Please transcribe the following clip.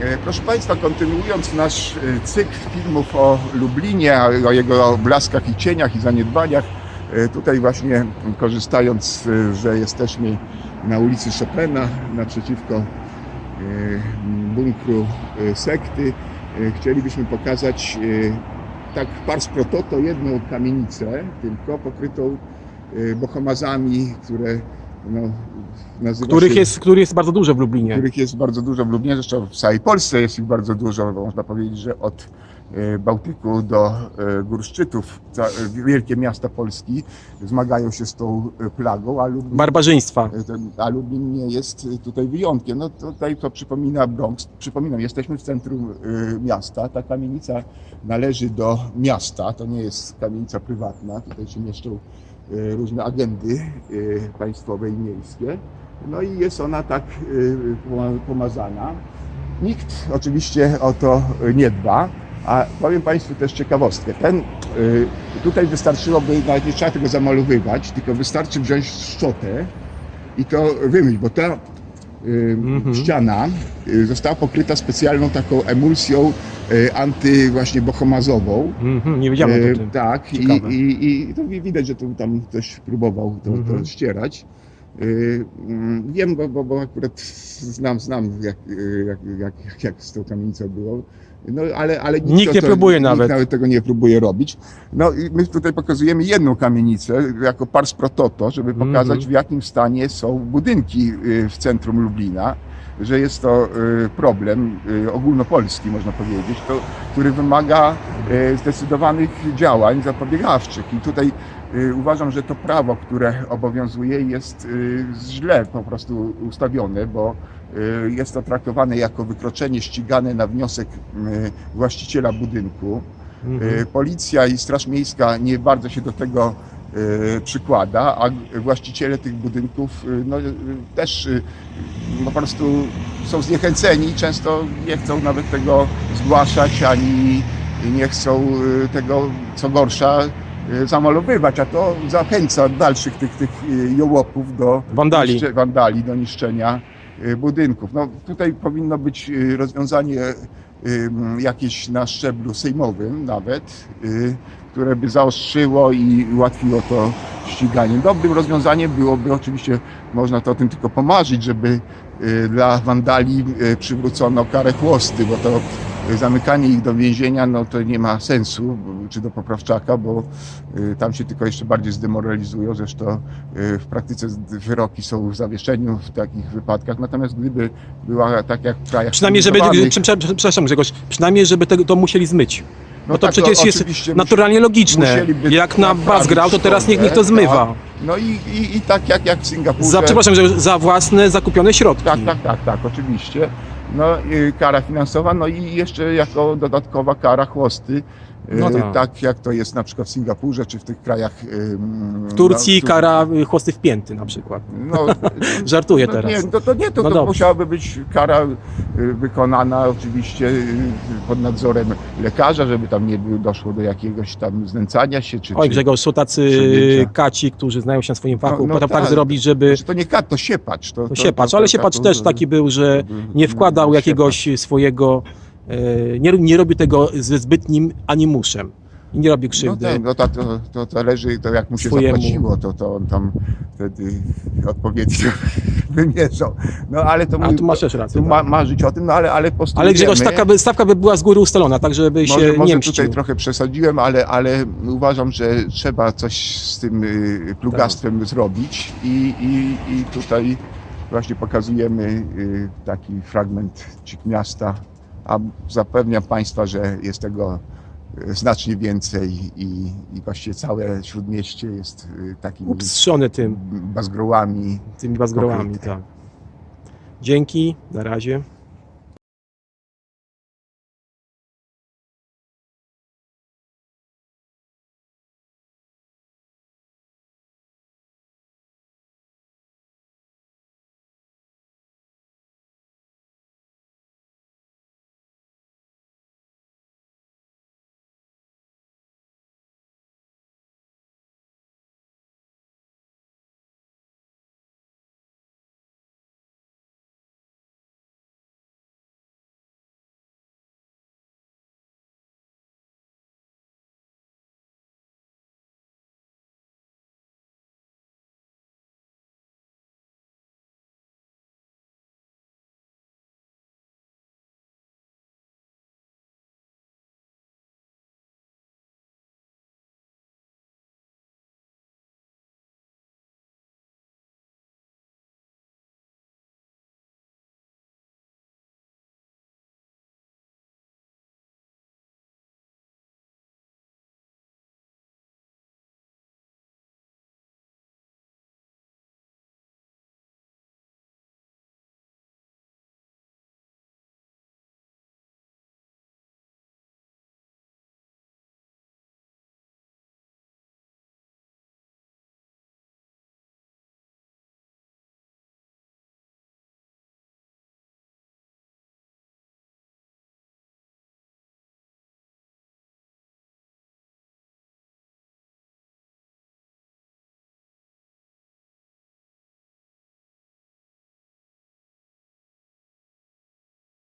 E, Proszę Państwa, kontynuując nasz e, cykl filmów o Lublinie, o jego blaskach i cieniach i zaniedbaniach, e, tutaj właśnie korzystając, że jesteśmy na ulicy Chopina naprzeciwko bunkru sekty, chcielibyśmy pokazać tak pars pro toto jedną kamienicę, tylko pokrytą bohomazami, które no, nazywa Których się jest, który jest bardzo dużo w Lublinie. których jest bardzo dużo w Lublinie, zresztą w całej Polsce jest ich bardzo dużo, bo można powiedzieć, że od e, Bałtyku do e, gór szczytów e, wielkie miasta Polski zmagają się z tą plagą, a Lublin, Barbarzyństwa. a Lublin nie jest tutaj wyjątkiem. No tutaj to przypomina Bronx. Przypominam, jesteśmy w centrum miasta. Ta kamienica należy do miasta, to nie jest kamienica prywatna. Tutaj się mieszczą różne agendy e, państwowe i miejskie. No i jest ona tak poma- pomazana. Nikt oczywiście o to nie dba. A powiem Państwu też ciekawostkę. Ten, tutaj wystarczyłoby, nawet nie trzeba tego zamalowywać, tylko wystarczy wziąć szczotę i to wymyć, bo ta Mhm. ściana y, została pokryta specjalną taką emulsją y, anty właśnie bohomazową. Mhm, nie wiedziałem o tym. Tak, i, Ciekawe. i, i to wi- widać, że tu tam ktoś próbował to, Mhm. to ścierać. Mm, Wiem, bo, bo, bo akurat znam, znam jak, jak, jak, jak z tą kamienicą było. No, ale, ale Nikt to- nie to- próbuje nikt nawet. nawet tego nie próbuje robić. No i my tutaj pokazujemy jedną kamienicę jako pars pro toto, żeby pokazać w jakim stanie są budynki e, w centrum Lublina. Że jest to e, problem e, ogólnopolski, można powiedzieć, to, który wymaga e, zdecydowanych działań zapobiegawczych. I tutaj uważam, że to prawo, które obowiązuje, jest źle po prostu ustawione, bo jest to traktowane jako wykroczenie ścigane na wniosek właściciela budynku. Mhm. Policja i Straż Miejska nie bardzo się do tego przykłada, a właściciele tych budynków e, no, e, też e, po prostu są zniechęceni, często nie chcą nawet tego zgłaszać, ani nie chcą e, tego, co gorsza, e, zamalowywać, a to zachęca dalszych tych, tych e, jołopów do Wandali. wandali do niszczenia e, budynków. No, tutaj powinno być e, rozwiązanie e, jakieś na szczeblu sejmowym nawet, e, które by zaostrzyło i ułatwiło to ściganie. Dobrym rozwiązaniem byłoby oczywiście, można to o tym tylko pomarzyć, żeby e, dla wandali e, przywrócono karę chłosty, bo to zamykanie ich do więzienia, no to nie ma sensu, czy do poprawczaka, bo e, tam się tylko jeszcze bardziej zdemoralizują. Zresztą e, w praktyce wyroki są w zawieszeniu w takich wypadkach. Natomiast gdyby była tak jak w krajach Przynajmniej, żeby, przepraszam Grzegorz, przynajmniej, żeby tego, to musieli zmyć. no Bo to tak, przecież jest naturalnie logiczne. Jak na bas grał, to teraz niech, niech to zmywa. tak. No i, i, i tak jak, jak w Singapurze. Za, przepraszam, że za własne zakupione środki. Tak, tak, tak, tak, oczywiście. No, kara finansowa, no i jeszcze jako dodatkowa kara chłosty. Y, No tak. tak jak to jest na przykład w Singapurze, czy w tych krajach. y, W Turcji no, kara y, chłosty w pięty na przykład. No, Żartuję no, teraz. Nie, to, to nie, to, No to musiałaby być kara y, wykonana oczywiście y, pod nadzorem lekarza, żeby tam nie doszło do jakiegoś tam znęcania się, czy, Oj Grzegorz, są tacy kaci, którzy znają się na swoim fachu, No, no potem tak tak. zrobić, żeby... Znaczy, to nie kat, to siepacz. To, To to, siepacz, to, ale to- siepacz to- też to- taki był, że to- nie wkładał no, jakiegoś swojego, e, nie, nie robił tego ze zbytnim animuszem i nie robił No krzywdy. tak, no to, to, to zależy, to jak mu się Swojemu. zapłaciło, to, to on tam wtedy odpowiednio wymierzał. No ale to A mój- tu masz też rację. tu ma, tak. marzyć o tym, no ale, ale postulujemy. Ale Grzegorz, stawka by, stawka by była z góry ustalona, tak żeby się może, nie może tutaj trochę przesadziłem, ale, ale uważam, że trzeba coś z tym y, plugastwem Tak. zrobić i, i, i tutaj właśnie pokazujemy y, taki fragment Miasta, a zapewniam Państwa, że jest tego y, znacznie więcej i, i właściwie całe Śródmieście jest y, takim Upstrzony tym, bazgrołami. tymi bazgrołami, tak. Dzięki, na razie.